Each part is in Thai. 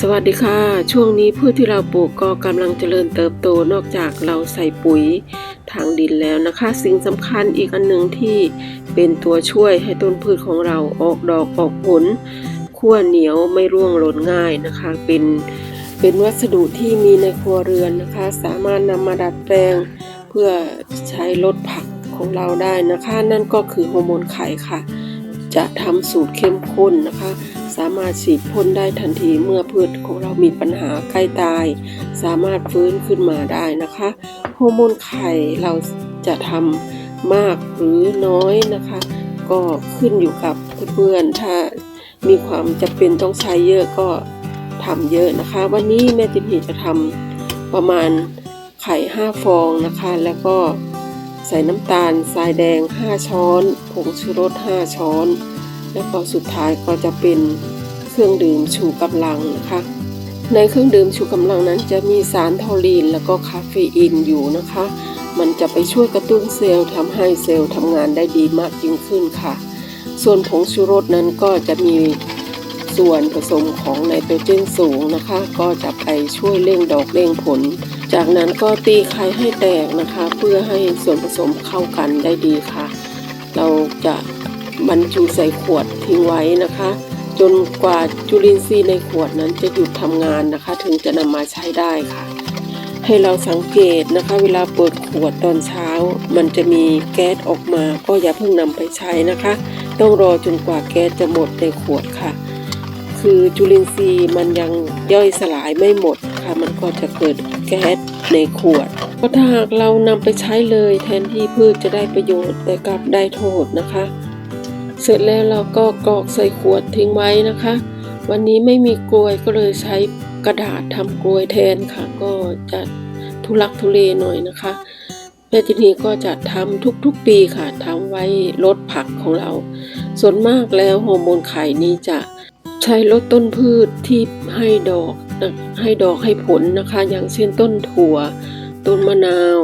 สวัสดีค่ะ ช่วงนี้พืชที่เราปลูกก็กำลังเจริญเติบโตนอกจากเราใส่ปุ๋ยทางดินแล้วนะคะ สิ่งสำคัญอีกอันหนึ่งที่เป็นตัวช่วยให้ต้นพืชของเราออกดอกออกผลขั้วเหนียวไม่ร่วงหล่นง่ายนะคะ เป็นเป็นวัสดุที่มีในครัวเรือนนะคะ สามารถนำมาดัดแปลงเพื่อใช้ลดผักของเราได้นะคะ นั่นก็คือฮอร์โมนไข่ค่ะ จะทำสูตรเข้มข้นนะคะ สามารถฉีดพ่นได้ทันทีเมื่อพืชของเรามีปัญหาใกล้ตาย สามารถฟื้นขึ้นมาได้นะคะฮอร์โมนไข่เราจะทำมากหรือน้อยนะคะ ก็ขึ้นอยู่กับเพื่อนๆถ้ามีความจำเป็นต้องใช้เยอะก็ทำเยอะนะคะ วันนี้แม่จิมพีจะทำประมาณไข่5ฟองนะคะ แล้วก็ใส่น้ำตาลทรายแดง 5 ช้อน ผงชูรส 5 ช้อน แล้วก็สุดท้ายก็จะเป็นเครื่องดื่มชูกำลังนะคะ ในเครื่องดื่มชูกำลังนั้นจะมีสารทอรีนแล้วก็คาเฟอีนอยู่นะคะ มันจะไปช่วยกระตุ้นเซลล์ทำให้เซลล์ทำงานได้ดีมากยิ่งขึ้นค่ะ ส่วนผงชูรสนั้นก็จะมีส่วนผสมของไนโตรเจนสูงนะคะ ก็จะไปช่วยเร่งดอกเร่งผล จากนั้นก็ตีไข่ให้แตกนะคะ เพื่อให้ส่วนผสมเข้ากันได้ดีค่ะ เราจะ บรรจุใส่ขวดทิ้งไว้นะคะ จนกว่าจุลินทรีย์ในขวดนั้นจะหยุดทำงานนะคะ ถึงจะนำมาใช้ได้ค่ะ ให้เราสังเกตนะคะ เวลาเปิดขวดตอนเช้า มันจะมีแก๊สออกมา ก็อย่าเพิ่งนำไปใช้นะคะ ต้องรอจนกว่าแก๊สจะหมดในขวดค่ะ คือจุลินทรีย์มันยังย่อยสลายไม่หมดค่ะ มันก็จะเกิดแก๊สในขวดก็ถ้าหากเรานำไปใช้เลยแทนที่พืชจะได้ประโยชน์แต่กลับได้โทษนะคะ เสร็จแล้วเราก็กรอกใส่ขวดทิ้งไว้นะคะ วันนี้ไม่มีกลวยก็เลยใช้กระดาษทำกลวยแทนค่ะ ก็จะทุลักทุเลหน่อยนะคะแม่จินีก็จะทำทุกๆปีค่ะทำไว้ลดผักของเรา ส่วนมากแล้วฮอร์โมนไข่นี้จะใช้ลดต้นพืชที่ให้ดอกให้ดอกให้ผลนะคะ อย่างเช่นต้นถั่ว ต้นมะนาว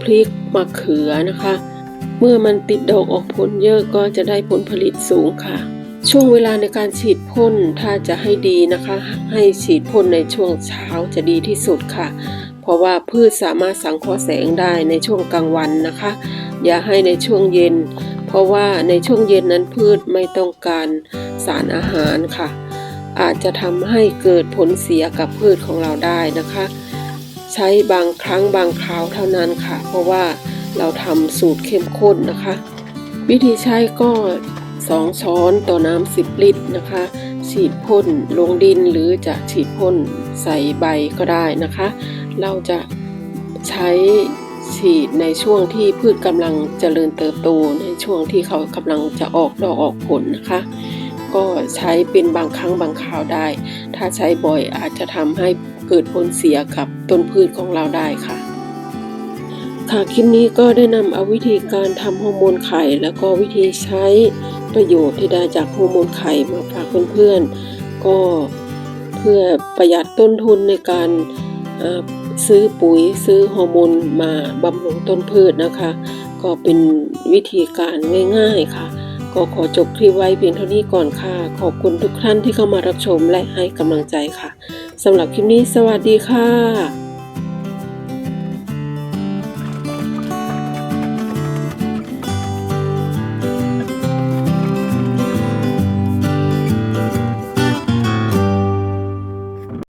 พริกมะเขือนะคะ เมื่อมันติดดอกออกผลเยอะก็จะได้ผลผลิตสูงค่ะ ช่วงเวลาในการฉีดพ่นถ้าจะให้ดีนะคะ ให้ฉีดพ่นในช่วงเช้าจะดีที่สุดค่ะ เพราะว่าพืชสามารถสังเคราะห์แสงได้ในช่วงกลางวันนะคะ อย่าให้ในช่วงเย็น เพราะว่าในช่วงเย็นนั้นพืชไม่ต้องการสารอาหารค่ะ อาจจะทำให้เกิดผลเสียกับพืชของเราได้นะคะ ใช้บางครั้งบางคราวเท่านั้นค่ะ เพราะว่า เราทำสูตรเข้มข้นนะคะ วิธีใช้ก็ 2 ช้อนต่อน้ำ10 ลิตรนะคะ ฉีดพ่นลงดินหรือจะฉีดพ่นใส่ใบก็ได้นะคะ เราจะใช้ฉีดในช่วงที่พืชกำลังเจริญเติบโตในช่วงที่เขากำลังจะออกดอกออกผลนะคะ ก็ใช้เป็นบางครั้งบางคราวได้ ถ้าใช้บ่อยอาจจะทำให้เกิดผลเสียกับต้นพืชของเราได้ค่ะ ค่ะคลิปนี้ก็ได้นำเอาวิธีการทำฮอร์โมนไข่ แล้วก็วิธีใช้ประโยชน์ที่ได้จากฮอร์โมนไข่มาฝากเพื่อนๆ ก็เพื่อประหยัดต้นทุนในการซื้อปุ๋ยซื้อฮอร์โมนมาบำรุงต้นพืชนะคะ ก็เป็นวิธีการง่าย ๆค่ะ ก็ขอจบคลิปไว้เพียงเท่านี้ก่อนค่ะ ขอบคุณทุกท่านที่เข้ามารับชมและให้กำลังใจค่ะสำหรับคลิปนี้สวัสดีค่ะ